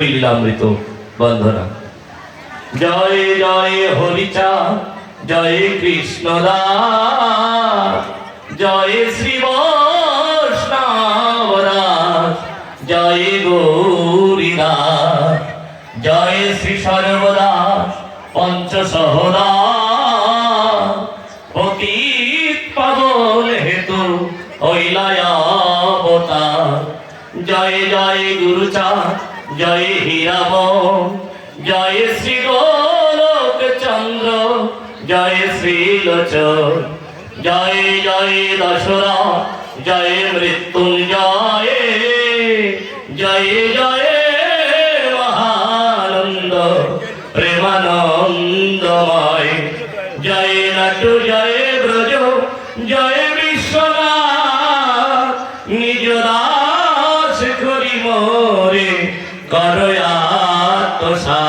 লীলামৃত বন্ধনা। জয় জয় হরিচা জয় কৃষ্ণ জয় শ্রী জয় গৌরীদাস জয় শ্রী সর্বদাস পঞ্চ সহদাস পতিত পাগল হেতু হইলায় জয় জয় গুরুচাঁদ জয় হীরাব, জয় শ্রী গোলক চন্দ্র, জয় শ্রী লোচন জয় জয় দশরা জয় মৃত্যুঞ্জয়, জয় জয় মহানন্দ, প্রেমানন্দময়। জয় নটু জয় ব্রজ, জয় বিশ্বনাথ, নিজ দাস করি তোষা